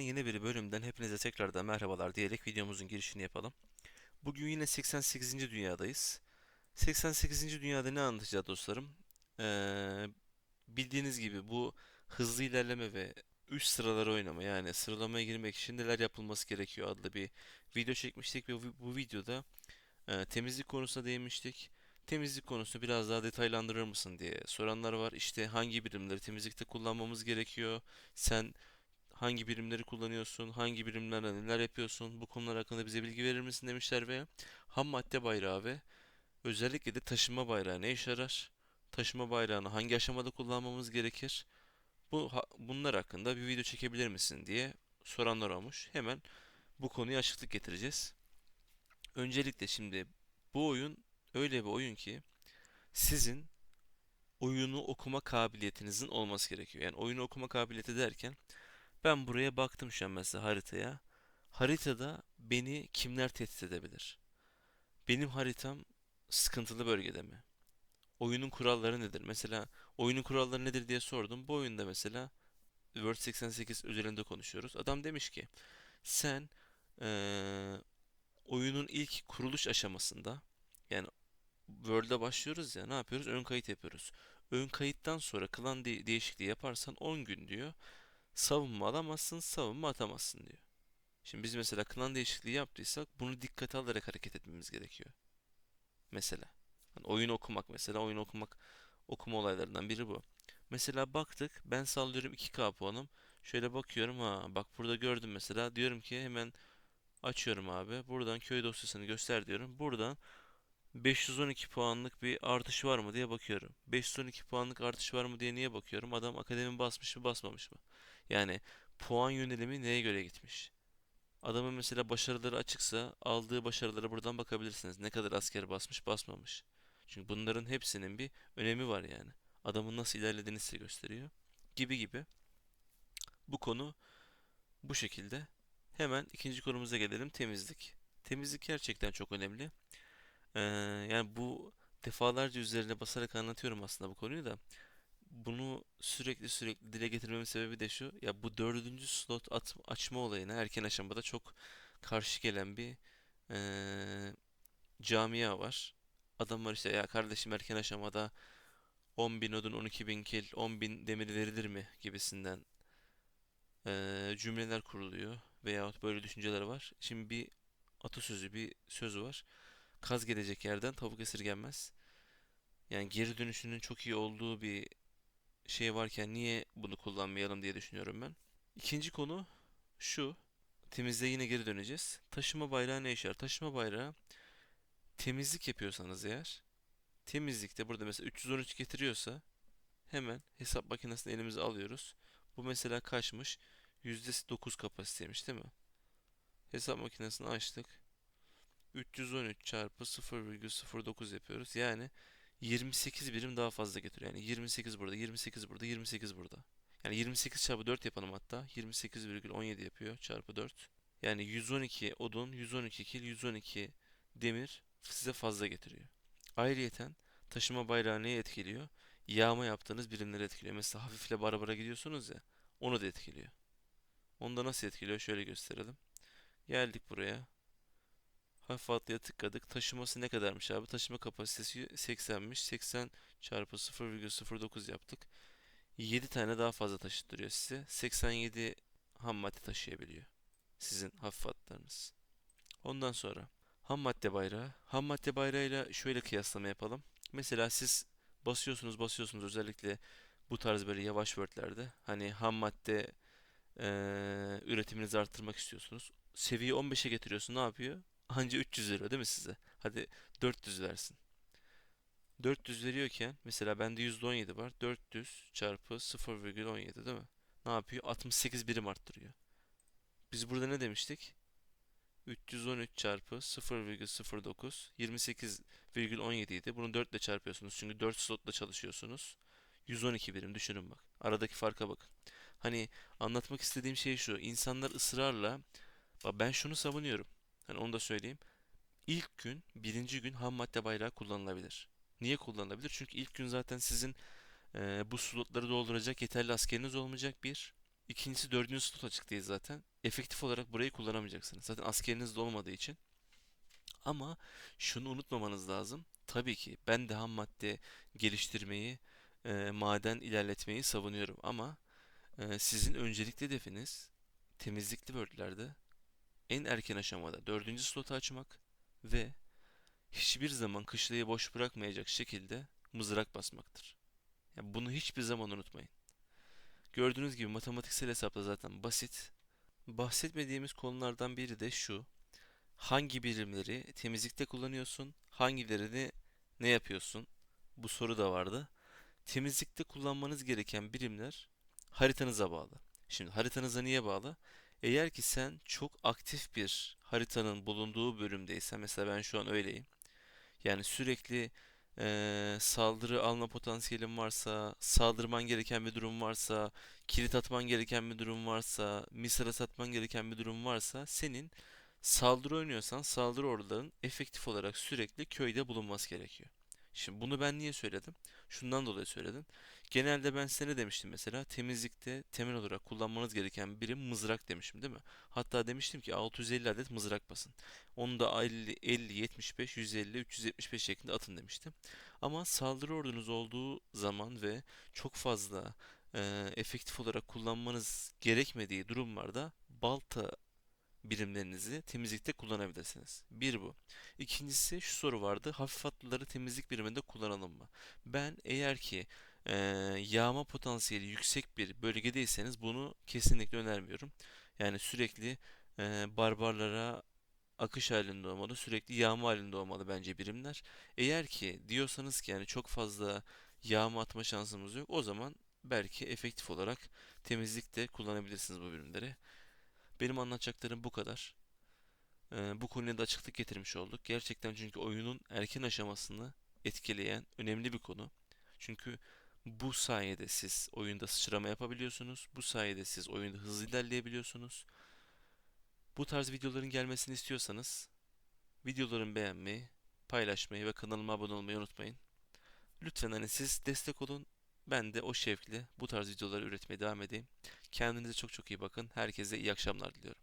Tekrardan yeni bir bölümden hepinize tekrardan merhabalar diyerek videomuzun girişini yapalım. Bugün yine 88. dünyadayız. 88. dünyada ne anlatacağız dostlarım? Ee, bildiğiniz gibi bu hızlı ilerleme ve üst sıraları oynama yani sıralamaya girmek için neler yapılması gerekiyor adlı bir video çekmiştik ve bu videoda e, temizlik konusuna değinmiştik. Temizlik konusunu biraz daha detaylandırır mısın diye soranlar var. İşte hangi birimleri temizlikte kullanmamız gerekiyor? Sen hangi birimleri kullanıyorsun, hangi birimlerle neler yapıyorsun, bu konular hakkında bize bilgi verir misin demişler ve ham madde bayrağı ve özellikle de taşıma bayrağı ne işe yarar? Taşıma bayrağını hangi aşamada kullanmamız gerekir? Bu bunlar hakkında bir video çekebilir misin diye soranlar olmuş. Hemen bu konuya açıklık getireceğiz. Öncelikle şimdi bu oyun öyle bir oyun ki sizin oyunu okuma kabiliyetinizin olması gerekiyor. Yani oyunu okuma kabiliyeti derken ben buraya baktım şu an mesela haritaya. Haritada beni kimler tehdit edebilir? Benim haritam sıkıntılı bölgede mi? Oyunun kuralları nedir? Mesela oyunun kuralları nedir diye sordum. Bu oyunda mesela Word 88 üzerinde konuşuyoruz. Adam demiş ki sen eee, oyunun ilk kuruluş aşamasında yani Word'e başlıyoruz ya ne yapıyoruz? Ön kayıt yapıyoruz. Ön kayıttan sonra klan de- değişikliği yaparsan 10 gün diyor. Savunma alamazsın, savunma atamazsın diyor. Şimdi biz mesela klan değişikliği yaptıysak bunu dikkate alarak hareket etmemiz gerekiyor. Mesela. Hani oyun okumak mesela oyun okumak okuma olaylarından biri bu. Mesela baktık ben sallıyorum 2K puanım. Şöyle bakıyorum ha bak burada gördüm mesela diyorum ki hemen açıyorum abi. Buradan köy dosyasını göster diyorum. Buradan 512 puanlık bir artış var mı diye bakıyorum. 512 puanlık artış var mı diye niye bakıyorum? Adam akademi basmış mı basmamış mı? Yani puan yönelimi neye göre gitmiş? Adamın mesela başarıları açıksa aldığı başarılara buradan bakabilirsiniz. Ne kadar asker basmış basmamış. Çünkü bunların hepsinin bir önemi var yani. Adamın nasıl ilerlediğini size gösteriyor. Gibi gibi. Bu konu bu şekilde. Hemen ikinci konumuza gelelim temizlik. Temizlik gerçekten çok önemli. Ee, yani bu defalarca üzerine basarak anlatıyorum aslında bu konuyu da. Bunu sürekli sürekli dile getirmemin sebebi de şu. Ya bu dördüncü slot at- açma olayına erken aşamada çok karşı gelen bir eee, camia var. Adamlar işte ya kardeşim erken aşamada 10.000 odun 12.000 kil 10.000 demir verilir mi gibisinden eee, cümleler kuruluyor. Veyahut böyle düşünceler var. Şimdi bir atasözü bir söz var. Kaz gelecek yerden tavuk esirgenmez. Yani geri dönüşünün çok iyi olduğu bir şey varken niye bunu kullanmayalım diye düşünüyorum ben. İkinci konu şu. Temizliğe yine geri döneceğiz. Taşıma bayrağı ne işe yarar? Taşıma bayrağı temizlik yapıyorsanız eğer temizlikte burada mesela 313 getiriyorsa hemen hesap makinesini elimize alıyoruz. Bu mesela kaçmış? %9 kapasiteymiş değil mi? Hesap makinesini açtık. 313 çarpı 0,09 yapıyoruz. Yani 28 birim daha fazla getiriyor. Yani 28 burada, 28 burada, 28 burada. Yani 28 çarpı 4 yapalım hatta. 28,17 yapıyor çarpı 4. Yani 112 odun, 112 kil, 112 demir size fazla getiriyor. Ayrıyeten taşıma bayrağı neyi etkiliyor? Yağma yaptığınız birimleri etkiliyor. Mesela hafifle bara bara gidiyorsunuz ya, onu da etkiliyor. Onu da nasıl etkiliyor? Şöyle gösterelim. Geldik buraya. Hafif atlıya tıkladık. Taşıması ne kadarmış abi? Taşıma kapasitesi 80'miş. 80 çarpı 0,09 yaptık. 7 tane daha fazla taşıttırıyor size. 87 ham madde taşıyabiliyor. Sizin hafif atlarınız. Ondan sonra ham madde bayrağı. Ham madde bayrağıyla şöyle kıyaslama yapalım. Mesela siz basıyorsunuz basıyorsunuz özellikle bu tarz böyle yavaş wordlerde. Hani ham madde eee, üretiminizi arttırmak istiyorsunuz. Seviye 15'e getiriyorsun ne yapıyor? Anca 300 veriyor değil mi size? Hadi 400 versin. 400 veriyorken mesela bende %17 var. 400 çarpı 0,17 değil mi? Ne yapıyor? 68 birim arttırıyor. Biz burada ne demiştik? 313 çarpı 0,09 28,17 idi. Bunu 4 ile çarpıyorsunuz. Çünkü 4 slotla çalışıyorsunuz. 112 birim düşünün bak. Aradaki farka bakın. Hani anlatmak istediğim şey şu. İnsanlar ısrarla ben şunu savunuyorum. Hani onu da söyleyeyim. İlk gün, birinci gün ham madde bayrağı kullanılabilir. Niye kullanılabilir? Çünkü ilk gün zaten sizin e, bu slotları dolduracak yeterli askeriniz olmayacak bir. İkincisi dördüncü slot açık değil zaten. Efektif olarak burayı kullanamayacaksınız. Zaten askeriniz de olmadığı için. Ama şunu unutmamanız lazım. Tabii ki ben de ham madde geliştirmeyi, e, maden ilerletmeyi savunuyorum. Ama e, sizin öncelikli hedefiniz temizlikli world'lerde en erken aşamada dördüncü slotu açmak ve hiçbir zaman kışlayı boş bırakmayacak şekilde mızrak basmaktır. Yani bunu hiçbir zaman unutmayın. Gördüğünüz gibi matematiksel hesapla zaten basit. Bahsetmediğimiz konulardan biri de şu. Hangi birimleri temizlikte kullanıyorsun? Hangilerini ne yapıyorsun? Bu soru da vardı. Temizlikte kullanmanız gereken birimler haritanıza bağlı. Şimdi haritanıza niye bağlı? Eğer ki sen çok aktif bir haritanın bulunduğu bölümdeysen, mesela ben şu an öyleyim. Yani sürekli eee, saldırı alma potansiyelin varsa, saldırman gereken bir durum varsa, kilit atman gereken bir durum varsa, misara satman gereken bir durum varsa, senin saldırı oynuyorsan saldırı orduların efektif olarak sürekli köyde bulunması gerekiyor. Şimdi bunu ben niye söyledim? Şundan dolayı söyledim. Genelde ben size ne demiştim mesela? Temizlikte temel olarak kullanmanız gereken birim mızrak demiştim değil mi? Hatta demiştim ki 650 adet mızrak basın. Onu da 50, 50, 75, 150, 375 şeklinde atın demiştim. Ama saldırı ordunuz olduğu zaman ve çok fazla e, efektif olarak kullanmanız gerekmediği durumlarda balta birimlerinizi temizlikte kullanabilirsiniz. Bir bu. İkincisi şu soru vardı. Hafif hatlıları temizlik biriminde kullanalım mı? Ben eğer ki e, yağma potansiyeli yüksek bir bölgedeyseniz bunu kesinlikle önermiyorum. Yani sürekli e, barbarlara akış halinde olmalı, sürekli yağma halinde olmalı bence birimler. Eğer ki diyorsanız ki yani çok fazla yağma atma şansımız yok, o zaman belki efektif olarak temizlikte kullanabilirsiniz bu birimleri. Benim anlatacaklarım bu kadar. Ee, bu konuya da açıklık getirmiş olduk. Gerçekten çünkü oyunun erken aşamasını etkileyen önemli bir konu. Çünkü bu sayede siz oyunda sıçrama yapabiliyorsunuz. Bu sayede siz oyunda hızlı ilerleyebiliyorsunuz. Bu tarz videoların gelmesini istiyorsanız videolarımı beğenmeyi, paylaşmayı ve kanalıma abone olmayı unutmayın. Lütfen hani siz destek olun. Ben de o şevkle bu tarz videoları üretmeye devam edeyim. Kendinize çok çok iyi bakın. Herkese iyi akşamlar diliyorum.